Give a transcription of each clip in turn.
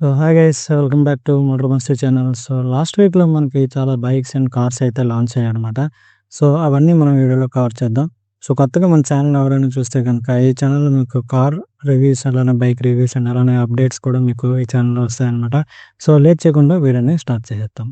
So hi guys welcome back to motor muster channel so last వీక్లో మనకి చాలా bikes and cars అయితే launch అయ్యాయి అనమాట సో అవన్నీ మనం వీడియోలో కవర్ చేద్దాం. సో కొత్తగా మన ఛానల్ ఎవరైనా చూస్తే కనుక ఈ ఛానల్లో మీకు కార్ రివ్యూస్ అలానే బైక్ రివ్యూస్ అండ్ అలానే అప్డేట్స్ కూడా మీకు ఈ ఛానల్లో వస్తాయన్నమాట. సో లేట్ చేయకుండా వీడియోని స్టార్ట్ చేసేద్దాం.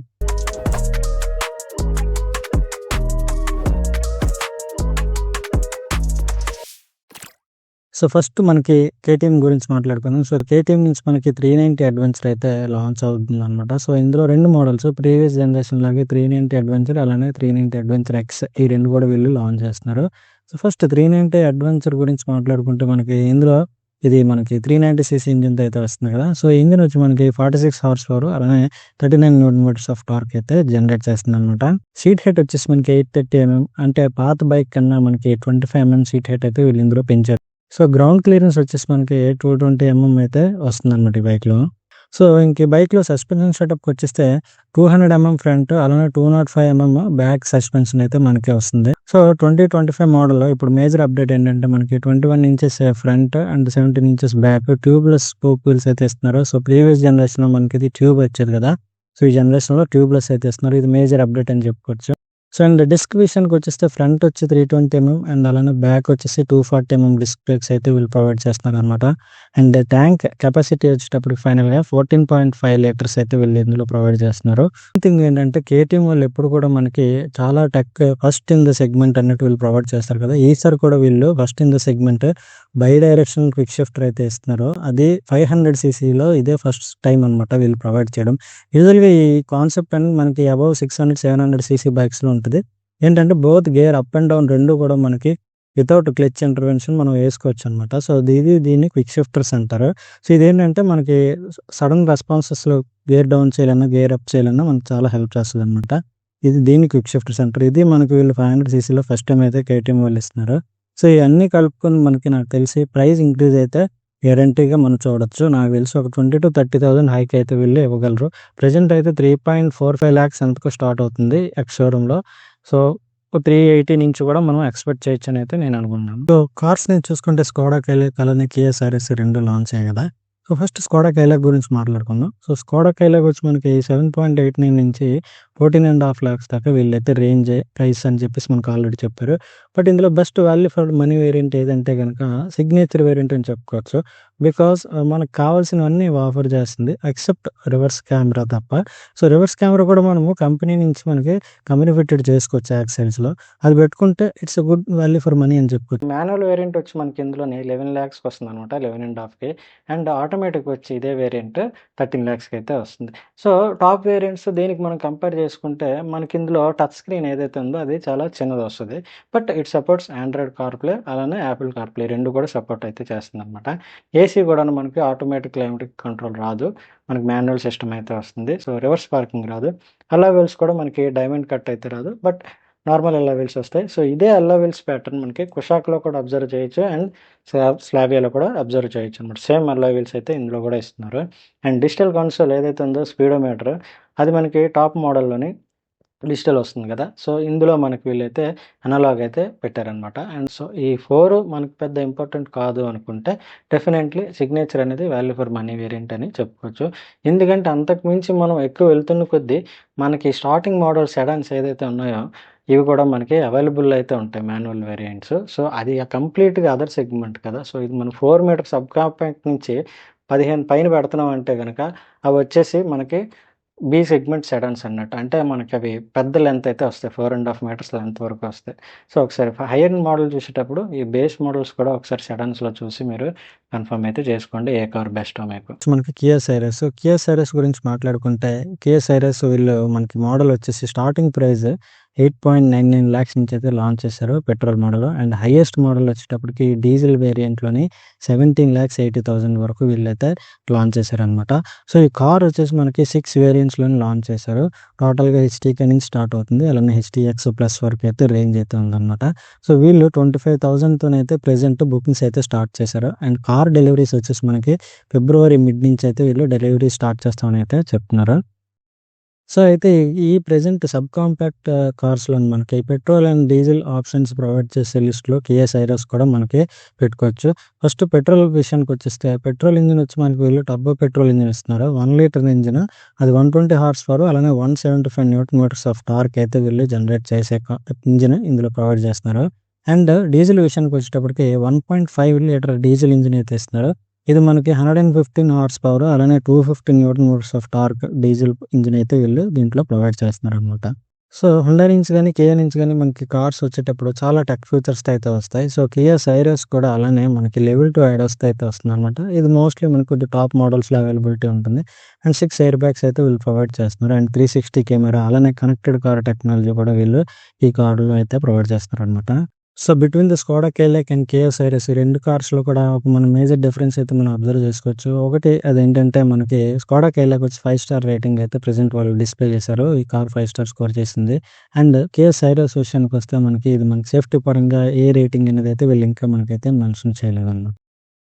సో ఫస్ట్ మనకి కేటీఎం గురించి మాట్లాడుకుందాం. సో కేటీఎం నుంచి మనకి త్రీ నైంటీ అడ్వెంచర్ అయితే లాంచ్ అవుతుంది అనమాట సో ఇందులో రెండు మోడల్స్ ప్రీవియస్ జనరేషన్ లాగే త్రీ నైంటీ అడ్వెంచర్ అలానే త్రీ నైంటీ అడ్వెంచర్ ఎక్స్ ఈ రెండు కూడా వీళ్ళు లాంచ్ చేస్తున్నారు. So first three ninety adventure గురించి మాట్లాడుకుంటే మనకి ఇందులో ఇది మనకి త్రీ నైంటీ సీసీ ఇంజిన్ అయితే వస్తుంది కదా. సో ఇంజిన్ వచ్చి మనకి ఫార్టీ సిక్స్ అవర్స్ పవర్ అలానే thirty nine newton metres of torque అయితే జనరేట్ చేస్తుంది అనమాట సీట్ హైట్ వచ్చేసి మనకి ఎయిట్ థర్టీ ఎంఎం అంటే పాత బైక్ కన్నా మనకి twenty five mm seat height అయితే వీళ్ళు ఇందులో పెంచారు. సో గ్రౌండ్ క్లియరెన్స్ వచ్చేసి మనకి టూ ట్వంటీ ఎంఎం అయితే వస్తుంది అనమాట ఈ బైక్లో సో ఇంక ఈ బైక్లో సస్పెన్షన్ సెటప్కి వచ్చేస్తే టూ హండ్రెడ్ ఎంఎం ఫ్రంట్ అలానే two nought five mm back suspension అయితే మనకి వస్తుంది. సో ట్వంటీ ట్వంటీ ఫైవ్ మోడల్లో ఇప్పుడు మేజర్ అప్డేట్ ఏంటంటే మనకి twenty one inches front and seventeen inches back tubeless spoke wheels అయితే ఇస్తున్నారు. సో ప్రీవియస్ జనరేషన్లో మనకి ఇది ట్యూబ్ వచ్చేది కదా. సో ఈ జనరేషన్లో ట్యూబ్లెస్ అయితే ఇస్తున్నారు. ఇది మేజర్ అప్డేట్ అని చెప్పుకోవచ్చు. సో అండ్ డిస్క్ విషయానికి వచ్చేస్తే ఫ్రంట్ వచ్చి త్రీ ట్వంటీ ఎంఎం అండ్ అలానే బ్యాక్ వచ్చేసి two forty mm disc brakes అయితే వీళ్ళు ప్రొవైడ్ చేస్తున్నారు అనమాట అండ్ ట్యాంక్ కెపాసిటీ వచ్చేటప్పుడు ఫైనల్గా ఫోర్టీన్ పాయింట్ ఫైవ్ లీటర్స్ అయితే వీళ్ళు ఇందులో ప్రొవైడ్ చేస్తున్నారు. థింగ్ ఏంటంటే కేటీఎం వాళ్ళు ఎప్పుడు కూడా మనకి చాలా tech first in the segment అన్నట్టు వీళ్ళు ప్రొవైడ్ చేస్తారు కదా. ఈసారి కూడా వీళ్ళు first in the segment bi direction quick shifter అయితే ఇస్తున్నారు. అది ఫైవ్ హండ్రెడ్ సీసీలో ఇదే ఫస్ట్ టైం అనమాట వీళ్ళు ప్రొవైడ్ చేయడం. యూజువల్గా ఈ కాన్సెప్ట్ అనేది మనకి above six hundred seven hundred CC బైక్స్లో ఉంటుంది ఏంటంటే both gear up and down రెండు కూడా మనకి వితౌట్ క్లచ్ ఇంటర్వెన్షన్ మనం వేసుకోవచ్చు అనమాట సో ఇది దీన్ని క్విక్ షిఫ్టర్స్ అంటారు. సో ఇదేంటంటే మనకి సడన్ రెస్పాన్సెస్లో గేర్ డౌన్ చేయాలన్నా గేర్ అప్ చేయాలన్నా మనకు చాలా హెల్ప్ చేస్తుంది అనమాట ఇది దీనికి క్విక్ షిఫ్ట్ సెంటర్. ఇది మనకి వీళ్ళు ఫైవ్ హండ్రెడ్ సీసీలో ఫస్ట్ టైం అయితే కేటీఎం వాళ్ళు ఇస్తున్నారు. సో ఇవన్నీ కలుపుకొని మనకి నాకు తెలిసి ప్రైస్ ఇంక్రీజ్ అయితే గ్యారంటీగా మనం చూడొచ్చు. నాకు తెలిసి ఒక twenty to thirty thousand hike అయితే వీళ్ళు ఇవ్వగలరు. ప్రజెంట్ అయితే three point four five lakhs ఎంతకు స్టార్ట్ అవుతుంది ఎక్స్ షోరూంలో సో త్రీ ఎయిటీ నుంచి కూడా మనం ఎక్స్పెక్ట్ చేయొచ్చు అని అయితే నేను అనుకున్నాను. సో కార్స్ నేను చూసుకుంటే స్కోడా కైలే అలానే కియా సారీస్ రెండు లాంచ్ అయ్యాయి కదా. సో ఫస్ట్ స్కోడా కైలాక్ గురించి మాట్లాడుకుందాం. సో స్కోడా కైలాక్ వచ్చి మనకి సెవెన్ పాయింట్ ఎయిట్ నైన్ నుంచి ఫోర్టీన్ అండ్ హాఫ్ ల్యాక్స్ దాకా వీళ్ళైతే రేంజ్ ప్రైస్ అని చెప్పేసి మనకు ఆల్రెడీ చెప్పారు. బట్ ఇందులో best value for money variant ఏదంటే కనుక సిగ్నేచర్ వేరియంట్ అని చెప్పుకోవచ్చు. బికాస్ uh, మనకు కావాల్సినవన్నీ ఆఫర్ చేస్తుంది. ఎక్సెప్ట్ రివర్స్ కెమెరా తప్ప. సో రివర్స్ కెమెరా కూడా మనము కంపెనీ నుంచి మనకి కంపెనీ ఫిట్టెడ్ చేసుకోవచ్చు యాక్సెల్స్లో అది పెట్టుకుంటే it's good value for money అని చెప్పుకోవచ్చు. మాన్యువల్ వేరియంట్ వచ్చి మనకి ఇందులోనే లెవెన్ ల్యాక్స్కి వస్తుంది అనమాట లెవెన్ అండ్ హాఫ్కి అండ్ ఆటోమేటిక్ వచ్చి ఇదే వేరియంట్ థర్టీన్ ల్యాక్స్కి అయితే వస్తుంది. సో టాప్ వేరియంట్స్ దేనికి మనం కంపేర్ చేసుకుంటే మనకి ఇందులో టచ్ స్క్రీన్ ఏదైతే ఉందో అది చాలా చిన్నది వస్తుంది. But it supports Android CarPlay అలానే యాపిల్ కార్ప్లే రెండు కూడా సపోర్ట్ అయితే చేస్తుంది అనమాట ఏసీ కూడా మనకి ఆటోమేటిక్ క్లైమేటిక్ కంట్రోల్ రాదు. మనకి మాన్యువల్ సిస్టమ్ అయితే వస్తుంది. సో రివర్స్ పార్కింగ్ రాదు. అలా వీల్స్ కూడా మనకి డైమండ్ కట్ అయితే రాదు. బట్ నార్మల్ అల్లా వీల్స్ వస్తాయి. సో ఇదే అల్లా వీల్స్ ప్యాటర్న్ మనకి కుషాక్లో కూడా అబ్జర్వ్ చేయొచ్చు అండ్ స్లాబ్ స్లాబియాలో కూడా అబ్జర్వ్ చేయొచ్చు అనమాట సేమ్ అల్లా వీల్స్ అయితే ఇందులో కూడా ఇస్తున్నారు. అండ్ డిజిటల్ కౌన్సిల్ ఏదైతే ఉందో స్పీడోమీటర్ అది మనకి టాప్ మోడల్లోని డిజిటల్ వస్తుంది కదా. సో ఇందులో మనకి వీళ్ళైతే అనలాగ్ అయితే పెట్టారనమాట అండ్ సో ఈ ఫోర్ మనకు పెద్ద ఇంపార్టెంట్ కాదు అనుకుంటే డెఫినెట్లీ సిగ్నేచర్ అనేది వాల్యూ ఫర్ మనీ వేరియంట్ అని చెప్పుకోవచ్చు. ఎందుకంటే అంతకుమించి మనం ఎక్కువ వెళ్తున్న కొద్దీ మనకి స్టార్టింగ్ మోడల్ సెడాన్స్ ఏదైతే ఉన్నాయో ఇవి కూడా మనకి అవైలబుల్ అయితే ఉంటాయి మాన్యువల్ వేరియంట్స్. సో అది కంప్లీట్గా అదర్ సెగ్మెంట్ కదా. సో ఇది మనం ఫోర్ మీటర్ సబ్ కాంపాక్ట్ నుంచి పదిహేను పైన పెడుతున్నాం అంటే కనుక అవి వచ్చేసి మనకి బి సెగ్మెంట్ సెడన్స్ అన్నట్టు. అంటే మనకి అవి పెద్ద లెంత్ అయితే వస్తాయి. Four and half metres length వరకు వస్తాయి. సో ఒకసారి హైయర్ మోడల్ చూసేటప్పుడు ఈ బేస్ మోడల్స్ కూడా ఒకసారి సెడన్స్లో చూసి మీరు కన్ఫర్మ్ అయితే చేసుకోండి. ఏ కార్ బెస్ట్ మీకు. మనకి కియా సైరస్ కియా సైరస్ గురించి మాట్లాడుకుంటే కియా సైరస్ వీళ్ళు మనకి మోడల్ వచ్చేసి starting price eight point nine nine lakhs నుంచి అయితే లాంచ్ చేశారు petrol model. And highest model వచ్చేటప్పటికి డీజిల్ వేరియంట్లోని సెవెంటీన్ ల్యాక్స్ ఎయిటీ థౌసండ్ వరకు వీళ్ళైతే లాంచ్ చేశారనమాట సో ఈ కార్ వచ్చేసి మనకి సిక్స్ వేరియంట్స్లోని లాంచ్ చేశారు. టోటల్గా హెచ్టీకే నుంచి స్టార్ట్ అవుతుంది. అలానే హెచ్టీఎక్స్ ప్లస్ వరకు అయితే రేంజ్ అయితే ఉందన్నమాట. సో వీళ్ళు ట్వంటీ ఫైవ్ థౌసండ్తోనైతే ప్రెజెంట్ బుకింగ్స్ అయితే స్టార్ట్ చేశారు. అండ్ కార్ డెలివరీస్ వచ్చేసి మనకి ఫిబ్రవరి మిడ్ నుంచి అయితే వీళ్ళు డెలివరీ స్టార్ట్ చేస్తామని అయితే చెప్తున్నారు. సో, అయితే ఈ ప్రెజెంట్ సబ్ కాంపాక్ట్ కార్స్‌లో మనకి petrol and diesel options provide చేసే లిస్ట్‌లో కియా సైరస్ కూడా మనకి పెట్టుకోవచ్చు. ఫస్ట్ పెట్రోల్ విషయానికి వచ్చేస్తే పెట్రోల్ ఇంజిన్ వచ్చి మనకి వీళ్ళు టర్బో పెట్రోల్ ఇంజిన్ ఇస్తున్నారు. వన్ లీటర్ ఇంజిన్ అది 120 హార్స్ పవర్ అలానే 175 న్యూటన్ మీటర్స్ ఆఫ్ టార్క్ అయితే వీళ్ళు జనరేట్ చేసే ఇంజిన్ ఇందులో ప్రొవైడ్ చేస్తున్నారు. అండ్ డీజిల్ విషయానికి వచ్చేటప్పటికి one point five litre diesel engine అయితే ఇస్తున్నారు. ఇది మనకి 115 హార్స్ పవర్ అలానే 250 newton metres of torque diesel engine అయితే వీళ్ళు దీంట్లో ప్రొవైడ్ చేస్తున్నారు అనమాట సో, హుండా నుంచి కానీ కియా నుంచి కానీ మనకి కార్స్ వచ్చేటప్పుడు చాలా టెక్ ఫీచర్స్‌తో అయితే వస్తాయి. సో, కియా సైరస్ కూడా అలానే మనకి లెవెల్ టూ ఐడోస్ అయితే వస్తుందనమాట. ఇది మోస్ట్‌లీ మనకు కొద్దిగా టాప్ మోడల్స్‌లో అవైలబిలిటీ ఉంటుంది. అండ్ సిక్స్ ఎయిర్ బ్యాగ్స్ అయితే వీళ్ళు ప్రొవైడ్ చేస్తున్నారు. అండ్ 360 కెమెరా అలానే కనెక్టెడ్ కార్ టెక్నాలజీ కూడా వీళ్ళు ఈ కార్‌లో అయితే ప్రొవైడ్ చేస్తున్నారు అనమాట so, between the Skoda Kylaq and KS Syros ఈ రెండు కార్స్‌లో కూడా ఒక మనం మేజర్ డిఫరెన్స్ అయితే మనం అబ్జర్వ్ చేసుకోవచ్చు. ఒకటి అదేంటంటే మనకి స్కోడా కైలాక్ వచ్చి ఫైవ్ స్టార్ రేటింగ్ అయితే ప్రజెంట్ వాళ్ళు డిస్‌ప్లే చేశారు. ఈ కార్ ఫైవ్ స్టార్ స్కోర్ చేసింది. అండ్ కేఎస్ ఐరస్ విషయానికి విషయానికొస్తే మనకి ఇది మనకి సేఫ్టీ పరంగా ఏ రేటింగ్ అనేది అయితే వీళ్ళు ఇంకా మనకైతే మెన్షన్ చేయలేదన్నమాట.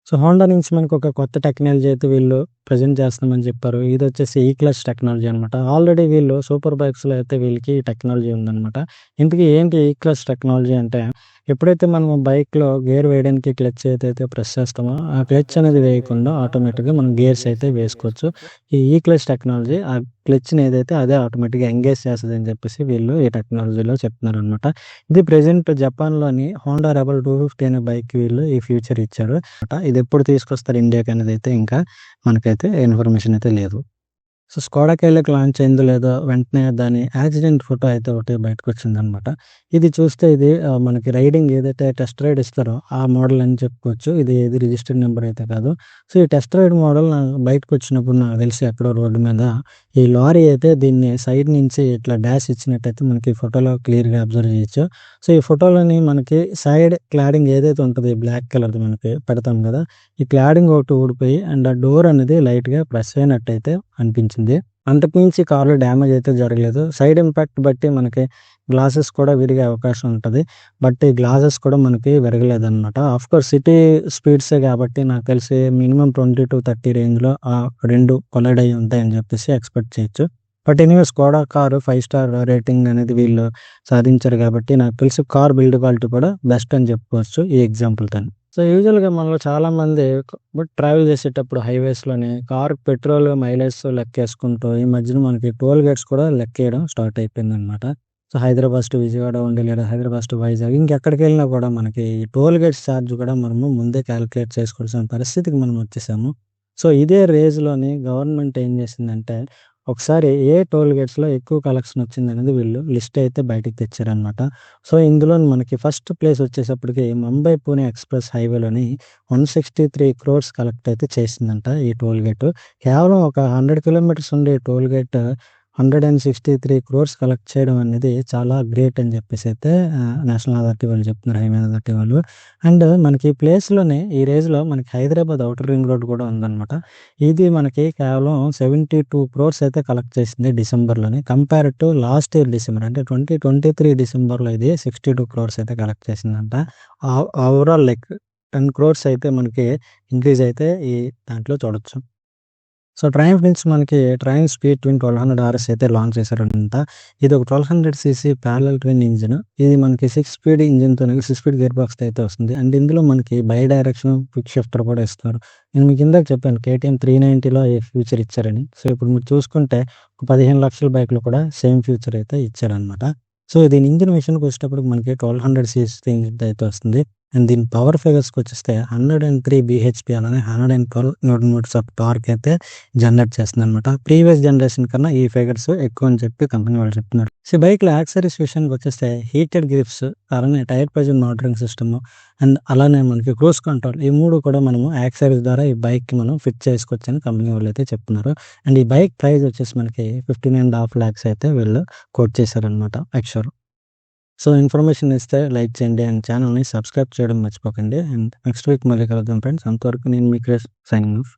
సో, హోండా నుంచి మనకు ఒక కొత్త టెక్నాలజీ అయితే వీళ్ళు ప్రెజెంట్ చేస్తామని చెప్పారు. ఇదొచ్చేసి ఈ క్లాస్ టెక్నాలజీ అనమాట. ఆల్రెడీ వీళ్ళు సూపర్ బైక్స్‌లో అయితే వీళ్ళకి ఈ టెక్నాలజీ ఉందనమాట. ఇంతకీ ఏంటి ఈ క్లాస్ టెక్నాలజీ అంటే ఎప్పుడైతే మనం బైక్‌లో గేర్ వేయడానికి క్లచ్ ఏదైతే ప్రెస్ చేస్తామో ఆ క్లచ్ అనేది వేయకుండా ఆటోమేటిక్‌గా మనం గేర్స్ అయితే వేసుకోవచ్చు. ఈ ఈ క్లచ్ టెక్నాలజీ ఆ క్లచ్‌ని ఏదైతే అదే ఆటోమేటిక్‌గా ఎంగేజ్ చేస్తుంది అని చెప్పేసి వీళ్ళు ఈ టెక్నాలజీలో చెప్తున్నారు అనమాట ఇది ప్రెజెంట్ జపాన్‌లోని హోండా రెబల్ టూ ఫిఫ్టీ అనే బైక్ వీళ్ళు ఈ ఫ్యూచర్ ఇచ్చారు. ఇది ఎప్పుడు తీసుకొస్తారు ఇండియాకి అనేది అయితే ఇంకా మనకైతే ఇన్ఫర్మేషన్ అయితే లేదు. సో, స్కోడా కైలాక్ లాంచ్ అయిందో లేదో వెంటనే దాని యాక్సిడెంట్ ఫోటో అయితే ఒకటి బయటకొచ్చిందనమాట. ఇది చూస్తే ఇది మనకి రైడింగ్ ఏదైతే టెస్ట్ రైడ్ ఇస్తారో ఆ మోడల్ అని చెప్పుకోవచ్చు. ఇది ఏది రిజిస్టర్డ్ నెంబర్ అయితే కాదు. సో, ఈ టెస్ట్ రైడ్ మోడల్ నాకు బయటకొచ్చినప్పుడు నాకు తెలిసి ఎక్కడో రోడ్డు మీద ఈ లారీ అయితే దీన్ని సైడ్ నుంచి ఇట్లా డాష్ ఇచ్చినట్టయితే మనకి ఫోటోలో క్లియర్‌గా అబ్జర్వ్ చేయొచ్చు. సో, ఈ ఫోటోలోని మనకి సైడ్ క్లాడింగ్ ఏదైతే ఉంటుంది బ్లాక్ కలర్‌ది మనకి పెడతాం కదా! ఈ క్లాడింగ్ ఒకటి ఊడిపోయి అండ్ ఆ డోర్ అనేది లైట్‌గా ప్రెస్ అయినట్టయితే అనిపించింది. వచ్చింది మించి కార్‌లో డ్యామేజ్ అయితే జరగలేదు. సైడ్ ఇంపాక్ట్ బట్టి మనకి గ్లాసెస్ కూడా విరిగే అవకాశం ఉంటుంది బట్ ఈ గ్లాసెస్ కూడా మనకి విరగలేదనమాట. ఆఫ్‌కోర్స్ సిటీ స్పీడ్సే కాబట్టి నాకు తెలిసి మినిమమ్ 20-30 రేంజ్‌లో ఆ రెండు కొలైడ్ అయ్యి ఉంటాయని చెప్పేసి ఎక్స్‌పెక్ట్ చేయొచ్చు. But anyways Skoda car five star rating అనేది వీళ్ళు సాధించారు కాబట్టి నాకు తెలిసి కార్ బిల్డ్ క్వాలిటీ కూడా బెస్ట్ అని చెప్పుకోవచ్చు ఈ ఎగ్జాంపుల్తో సో, యూజువల్‌గా మనలో చాలామంది బట్ ట్రావెల్ చేసేటప్పుడు హైవేస్లోనే కార్ పెట్రోల్ మైలేజ్ లెక్కేసుకుంటూ ఈ మధ్యన మనకి టోల్ గేట్స్ కూడా లెక్కేయడం స్టార్ట్ అయిపోయింది అనమాట సో, హైదరాబాద్ టు విజయవాడ ఉండి లేదా హైదరాబాద్ టు వైజాగ్ ఇంకెక్కడికెళ్ళినా కూడా మనకి ఈ టోల్ గేట్స్ చార్జ్ కూడా మనము ముందే క్యాలిక్యులేట్ చేసుకోవాల్సిన పరిస్థితికి మనం వచ్చేసాము. సో, ఇదే రేజ్లోని గవర్నమెంట్ ఏం చేసిందంటే ఒకసారి ఏ టోల్ గేట్స్‌లో ఎక్కువ కలెక్షన్ వచ్చింది అనేది వీళ్ళు లిస్ట్ అయితే బయటికి తెచ్చారనమాట. సో, ఇందులో మనకి ఫస్ట్ ప్లేస్ వచ్చేసప్పటికి ముంబై పూణే ఎక్స్‌ప్రెస్ హైవేలోని 163 క్రోర్స్ కలెక్ట్ అయితే చేసిందంట ఈ టోల్ గేట్. కేవలం ఒక 100 కిలోమీటర్స్ ఉండే టోల్ గేట్ 163 క్రోర్స్ కలెక్ట్ చేయడం అనేది చాలా గ్రేట్ అని చెప్పేసి అయితే నేషనల్ అథారిటీ వాళ్ళు చెప్తున్నారు. హైవే అథారిటీ వాళ్ళు. అండ్ మనకి ఈ ప్లేస్‌లోనే ఈ రేజ్లో మనకి హైదరాబాద్ అవుటర్ రింగ్ రోడ్ కూడా ఉందనమాట. ఇది మనకి కేవలం 72 క్రోర్స్ అయితే కలెక్ట్ చేసింది డిసెంబర్లోనే compare to last year December అంటే 2023 డిసెంబర్‌లో ఇది 62 క్రోర్స్ అయితే కలెక్ట్ చేసిందంట. ఓవరాల్ లైక్ 10 క్రోర్స్ అయితే మనకి ఇంక్రీజ్ అయితే ఈ దాంట్లో చూడొచ్చు. సో, ట్రయంఫ్ నుంచి మనకి ట్రయంఫ్ స్పీడ్ ట్విన్ 1200 ఆర్ఎస్ అయితే లాంచ్ చేశారంట. ఇది ఒక 1200 సీసీ ప్యారల్ ట్విన్ ఇంజిన్. ఇది మనకి సిక్స్ స్పీడ్ ఇంజిన్‌తోని 6 స్పీడ్ గేర్ బాక్స్ అయితే వస్తుంది. అండ్ ఇందులో మనకి బై డైరెక్షన్ క్విక్ షిఫ్టర్ కూడా ఇస్తారు. నేను మీకు ఇందాక చెప్పాను కేటీఎం 390లో ఈ ఫ్యూచర్ ఇచ్చారని. సో, ఇప్పుడు మీరు చూసుకుంటే ఒక పదిహేను లక్షల బైక్‌లో కూడా సేమ్ ఫ్యూచర్ అయితే ఇచ్చారనమాట. సో, దీని ఇంజిన్ విషయానికి వచ్చేటప్పుడు మనకి 1200 సీసీ ఇంజిన్ అయితే వస్తుంది. అండ్ దీని పవర్ ఫిగర్స్‌కి వచ్చేస్తే హండ్రెడ్ అండ్ త్రీ బీహెచ్పి అలానే 112 న్యూటన్ మీటర్స్ ఆఫ్ టార్క్ అయితే జనరేట్ చేస్తుందనమాట. ప్రీవియస్ జనరేషన్ కన్నా ఈ ఫిగర్స్ ఎక్కువ అని చెప్పి కంపెనీ వాళ్ళు చెప్తున్నారు. సో, ఈ బైక్‌లో యాక్సరీస్ విషయానికి వచ్చేస్తే హీటెడ్ గ్రిప్స్ అలానే tyre pressure monitoring system and అలానే మనకి క్రూజ్ కంట్రోల్ ఈ మూడు కూడా మనము యాక్సరీస్ ద్వారా ఈ బైక్‌కి మనం ఫిట్ చేసుకోవచ్చని కంపెనీ వాళ్ళు అయితే చెప్తున్నారు. అండ్ ఈ బైక్ ప్రైస్ వచ్చేసి మనకి 15.5 లాక్స్ అయితే వీళ్ళు కోట్ చేశారనమాట యాక్చువల్ సో, ఇన్ఫర్మేషన్ ఇస్తే లైక్ చేయండి అండ్ ఛానల్ని సబ్స్క్రైబ్ చేయడం మర్చిపోకండి. అండ్ నెక్స్ట్ వీక్ మళ్ళీ కలుద్దాం ఫ్రెండ్స్. అంతవరకు నేను మీ క్రిష్ సైనింగ్ ఆఫ్.